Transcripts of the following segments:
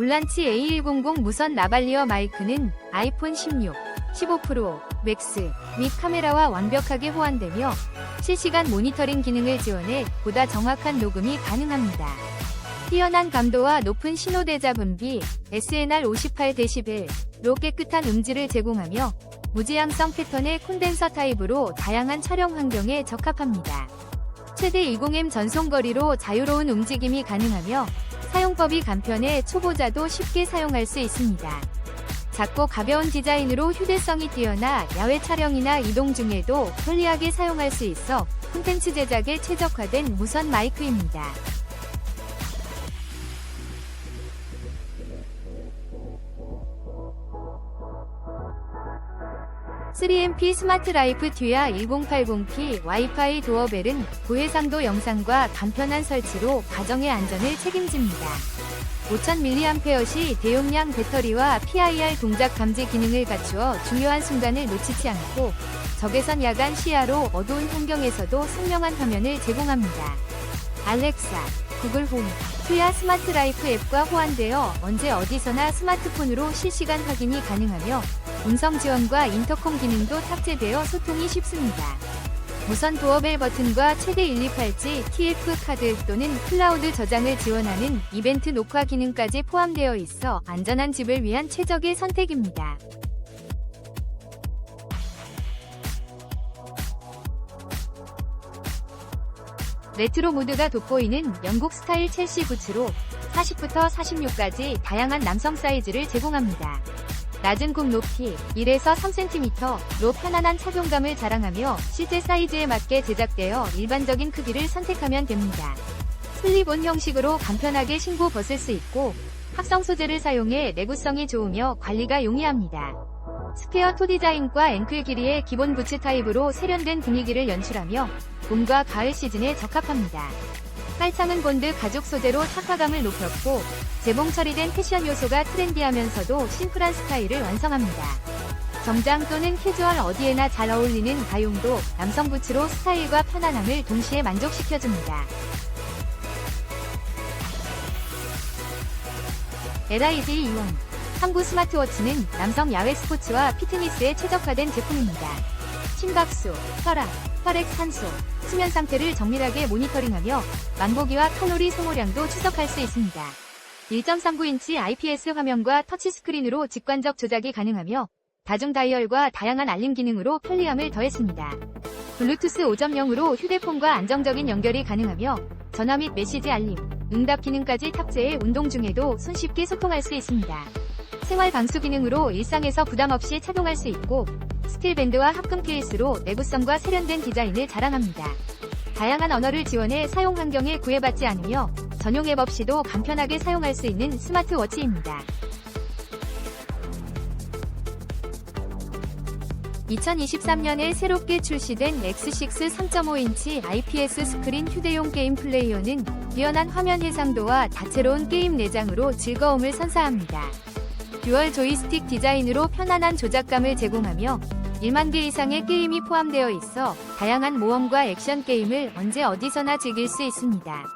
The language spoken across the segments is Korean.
울란치 A100 무선 라발리어 마이크는 아이폰 16, 15 프로, 맥스 및 카메라와 완벽하게 호환되며 실시간 모니터링 기능을 지원해 보다 정확한 녹음이 가능합니다. 뛰어난 감도와 높은 신호 대자 분비, SNR 58dB로 깨끗한 음질을 제공하며 무지향성 패턴의 콘덴서 타입으로 다양한 촬영 환경에 적합합니다. 최대 20M 전송거리로 자유로운 움직임이 가능하며 사용법이 간편해 초보자도 쉽게 사용할 수 있습니다. 작고 가벼운 디자인으로 휴대성이 뛰어나 야외 촬영이나 이동 중에도 편리하게 사용할 수 있어 콘텐츠 제작에 최적화된 무선 마이크입니다. 3MP 스마트 라이프 듀아 1080p 와이파이 도어벨은 고해상도 영상과 간편한 설치로 가정의 안전을 책임집니다. 5000mAh 대용량 배터리와 PIR 동작 감지 기능을 갖추어 중요한 순간을 놓치지 않고 적외선 야간 시야로 어두운 환경에서도 선명한 화면을 제공합니다. 알렉사, 구글 홈, 튜야 스마트 라이프 앱과 호환되어 언제 어디서나 스마트폰으로 실시간 확인이 가능하며 음성 지원과 인터콤 기능도 탑재되어 소통이 쉽습니다. 무선 도어벨 버튼과 최대 128G TF 카드 또는 클라우드 저장을 지원하는 이벤트 녹화 기능까지 포함되어 있어 안전한 집을 위한 최적의 선택입니다. 레트로 무드가 돋보이는 영국 스타일 첼시 부츠로 40부터 46까지 다양한 남성 사이즈를 제공합니다. 낮은 굽 높이 1에서 3cm로 편안한 착용감을 자랑하며 실제 사이즈에 맞게 제작되어 일반적인 크기를 선택하면 됩니다. 슬립온 형식으로 간편하게 신고 벗을 수 있고 합성 소재를 사용해 내구성이 좋으며 관리가 용이합니다. 스퀘어 토 디자인과 앵클 길이의 기본 부츠 타입으로 세련된 분위기를 연출하며 봄과 가을 시즌에 적합합니다. 깔창은 본드 가죽 소재로 착화감을 높였고 재봉 처리된 패션 요소가 트렌디하면서도 심플한 스타일을 완성합니다. 정장 또는 캐주얼 어디에나 잘 어울리는 가용도 남성 부츠로 스타일과 편안함을 동시에 만족시켜줍니다. LIG 이용 항구 스마트워치는 남성 야외 스포츠와 피트니스에 최적화된 제품입니다. 심박수, 혈압, 혈액 산소, 수면 상태를 정밀하게 모니터링하며 만보기와 칼로리 소모량도 추적할 수 있습니다. 1.39인치 IPS 화면과 터치스크린으로 직관적 조작이 가능하며 다중 다이얼과 다양한 알림 기능으로 편리함을 더했습니다. 블루투스 5.0으로 휴대폰과 안정적인 연결이 가능하며 전화 및 메시지 알림, 응답 기능까지 탑재해 운동 중에도 손쉽게 소통할 수 있습니다. 생활 방수 기능으로 일상에서 부담 없이 착용할 수 있고 스틸밴드와 합금 케이스로 내구성과 세련된 디자인을 자랑합니다. 다양한 언어를 지원해 사용 환경에 구애받지 않으며 전용 앱 없이도 간편하게 사용할 수 있는 스마트워치입니다. 2023년에 새롭게 출시된 X6 3.5인치 IPS 스크린 휴대용 게임 플레이어는 뛰어난 화면 해상도와 다채로운 게임 내장으로 즐거움을 선사합니다. 듀얼 조이스틱 디자인으로 편안한 조작감을 제공하며 1만 개 이상의 게임이 포함되어 있어 다양한 모험과 액션 게임을 언제 어디서나 즐길 수 있습니다.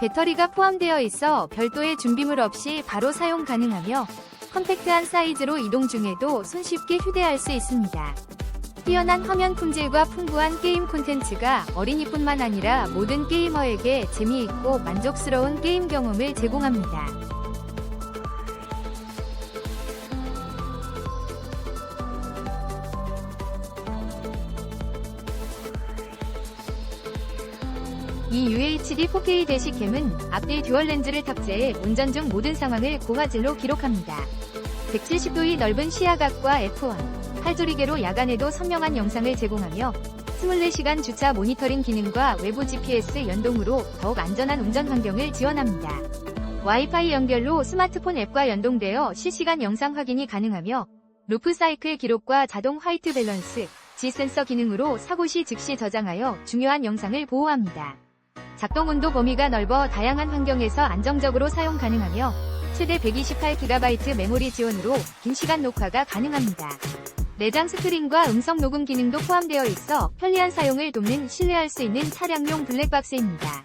배터리가 포함되어 있어 별도의 준비물 없이 바로 사용 가능하며 컴팩트한 사이즈로 이동 중에도 손쉽게 휴대할 수 있습니다. 뛰어난 화면 품질과 풍부한 게임 콘텐츠가 어린이뿐만 아니라 모든 게이머에게 재미있고 만족스러운 게임 경험을 제공합니다. 이 UHD 4K 대시캠은 앞뒤 듀얼 렌즈를 탑재해 운전 중 모든 상황을 고화질로 기록합니다. 170도의 넓은 시야각과 F1, 팔조리개로 야간에도 선명한 영상을 제공하며 24시간 주차 모니터링 기능과 외부 GPS 연동으로 더욱 안전한 운전 환경을 지원합니다. 와이파이 연결로 스마트폰 앱과 연동되어 실시간 영상 확인이 가능하며 루프 사이클 기록과 자동 화이트 밸런스, G 센서 기능으로 사고 시 즉시 저장하여 중요한 영상을 보호합니다. 작동 온도 범위가 넓어 다양한 환경에서 안정적으로 사용 가능하며 최대 128GB 메모리 지원으로 긴 시간 녹화가 가능합니다. 내장 스크린과 음성 녹음 기능도 포함되어 있어 편리한 사용을 돕는 신뢰할 수 있는 차량용 블랙박스입니다.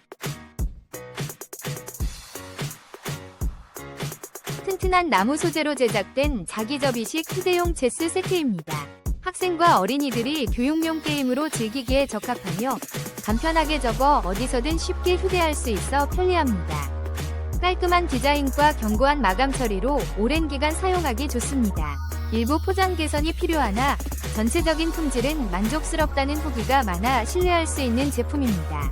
튼튼한 나무 소재로 제작된 자기접이식 휴대용 체스 세트입니다. 학생과 어린이들이 교육용 게임으로 즐기기에 적합하며 간편하게 접어 어디서든 쉽게 휴대할 수 있어 편리합니다. 깔끔한 디자인과 견고한 마감 처리로 오랜 기간 사용하기 좋습니다. 일부 포장 개선이 필요하나 전체적인 품질은 만족스럽다는 후기가 많아 신뢰할 수 있는 제품입니다.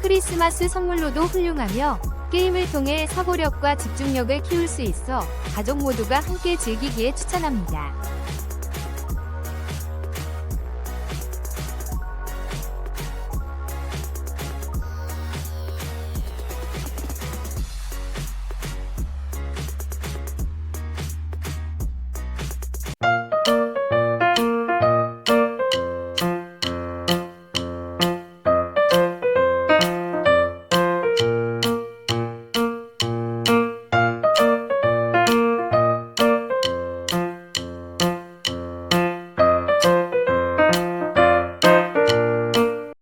크리스마스 선물로도 훌륭하며 게임을 통해 사고력과 집중력을 키울 수 있어 가족 모두가 함께 즐기기에 추천합니다.